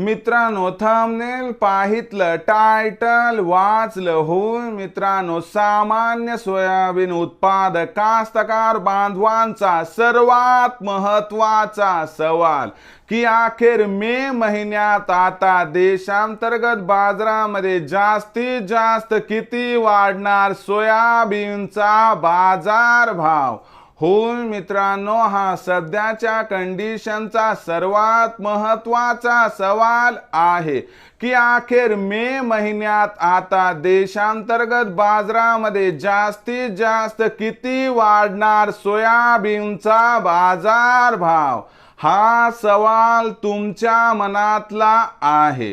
मित्रांनो thumbnail पाहितलं title वाचलं होऊन मित्रांनो सामान्य सोयाबीन उत्पादक कास्तकार बांधवांचा सर्वात महत्त्वाचा सवाल की अखेर मे महिन्यात आता देशांतर्गत बाजारामध्ये जास्तीत जास्त किती वाढणार सोयाबीनचा बाजार भाव होऊन मित्रांनो हा सध्याच्या कंडिशनचा सर्वात महत्त्वाचा सवाल आहे की अखेर मे महिन्यात आता देशांतर्गत बाजारामध्ये जास्तीत जास्त किती वाढणार सोयाबीनचा बाजार भाव हा सवाल तुमच्या मनातला आहे.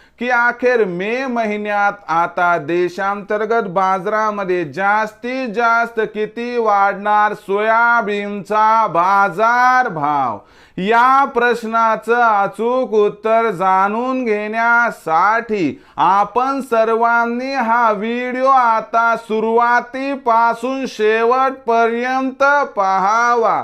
की अखेर मे महिन्यात आता देशांतर्गत बाजारामध्ये जास्तीत जास्त किती वाढणार सोयाबीनचा बाजार भाव? या प्रश्नाचं अचूक उत्तर जाणून घेण्यासाठी आपण सर्वांनी हा व्हिडिओ आता सुरुवातीपासून शेवटपर्यंत पाहावा.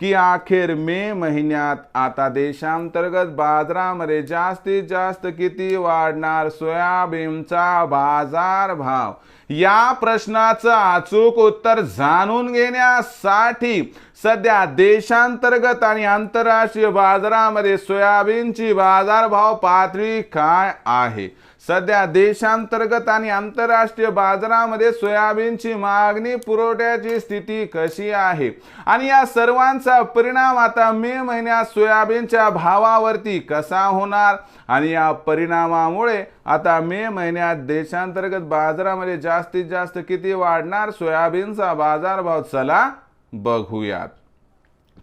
की अखेर मे महिन्यात आता देशांतर्गत बाजारामध्ये जास्तीत जास्त किती वाढणार सोयाबीनचा बाजार भाव? या प्रश्नाचं अचूक उत्तर जाणून घेण्यासाठी सध्या देशांतर्गत आणि आंतरराष्ट्रीय बाजारामध्ये सोयाबीनची बाजारभाव पातळी काय आहे? सध्या देशांतर्गत आणि आंतरराष्ट्रीय बाजारामध्ये सोयाबीनची मागणी पुरवठ्याची स्थिती कशी आहे? आणि या सर्वांचा परिणाम आता मे महिन्यात सोयाबीनच्या भावावरती कसा होणार? आणि या परिणामामुळे आता मे महिन्यात देशांतर्गत बाजारामध्ये जास्तीत जास्त किती वाढणार सोयाबीनचा बाजारभाव? चला बघूयात.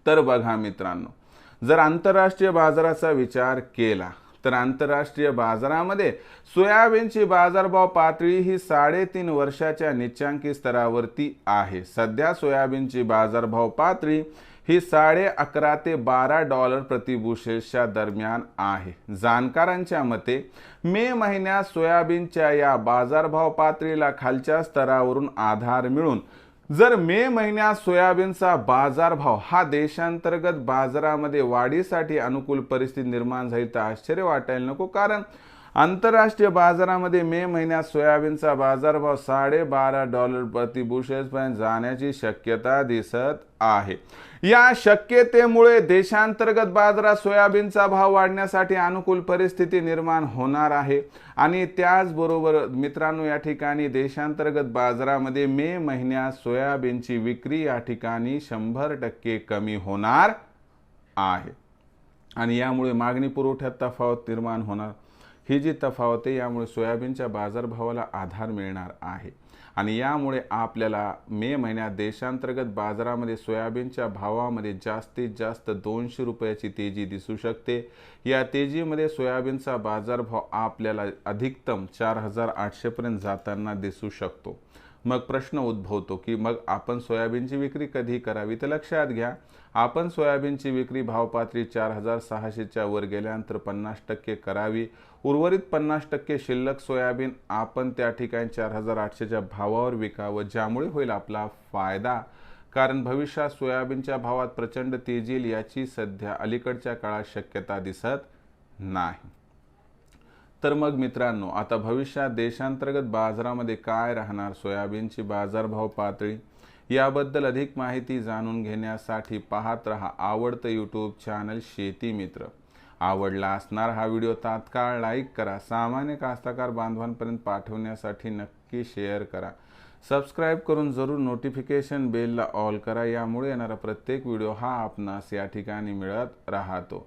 तर बघा मित्रांनो जर आंतरराष्ट्रीय बाजाराचा विचार केला तर आंतरराष्ट्रीय बाजारामध्ये सोयाबीनची बाजारभाव पातळी ही साडेतीन वर्षाच्या निच्चांकी स्तरावरती आहे. सध्या सोयाबीनची बाजारभाव पातळी ही साडे अकरा ते बारा डॉलर प्रतिबुशेसच्या दरम्यान आहे. जाणकारांच्या मते मे महिन्यात सोयाबीनच्या या बाजारभाव पातळीला खालच्या स्तरावरून आधार मिळून जर मे महिन्यात सोयाबीनचा बाजारभाव हा देशांतर्गत बाजारामध्ये वाढीसाठी अनुकूल परिस्थिती निर्माण झाली तर आश्चर्य वाटायला नको. कारण आंतरराष्ट्रीय बाजारामध्ये मे महिन्यात सोयाबीनचा बाजारभाव साडेबारा डॉलर प्रति जाण्याची शक्यता दिसत आहे. या शक्यतेमुळे देशांतर्गत बाजारात सोयाबीनचा भाव वाढण्यासाठी अनुकूल परिस्थिती निर्माण होणार आहे. आणि त्याचबरोबर मित्रांनो या ठिकाणी देशांतर्गत बाजारामध्ये मे महिन्यात सोयाबीनची विक्री या ठिकाणी शंभर टक्के कमी होणार आहे. आणि यामुळे मागणी पुरवठ्यात तफावत निर्माण होणार ही जी तफावत आहे यामुळे सोयाबीनच्या बाजारभावाला आधार मिळणार आहे. आणि यामुळे आपल्याला मे महिन्यात देशांतर्गत बाजारामध्ये सोयाबीनच्या भावामध्ये जास्तीत जास्त दोनशे रुपयाची तेजी दिसू शकते. या तेजीमध्ये सोयाबीनचा बाजारभाव आपल्याला अधिकतम चार हजार आठशेपर्यंत जाताना दिसू शकतो. मग प्रश्न उद्भवतो की मग आपण सोयाबीनची विक्री कधी करावी तर लक्षात घ्या. आपण सोयाबीनची विक्री भावपातळी चार हजार सहाशेच्या वर गेल्यानंतर पन्नास टक्के करावी. उर्वरित पन्नास टक्के शिल्लक सोयाबीन आपण त्या ठिकाणी चार हजार आठशेच्या भावावर विकावं ज्यामुळे होईल आपला फायदा. कारण भविष्यात सोयाबीनच्या भावात प्रचंड तेजील याची सध्या अलीकडच्या काळात शक्यता दिसत नाही. तर मग मित्रांनो आता भविष्यात देशांतर्गत बाजारामध्ये काय राहणार? सोयाबीनची बाजारभाव पातळी? याबद्दल अधिक माहिती जाणून घेण्यासाठी पाहत रहा आवडतं यूट्यूब चॅनल शेती मित्र. आवडला असणार हा व्हिडिओ तात्काळ लाईक करा. सामान्य कास्तकार बांधवांपर्यंत पाठवण्यासाठी नक्की शेअर करा. सबस्क्राईब करून जरूर नोटिफिकेशन बेलला ऑल करा. यामुळे येणारा प्रत्येक व्हिडिओ हा आपणास या ठिकाणी मिळत राहतो.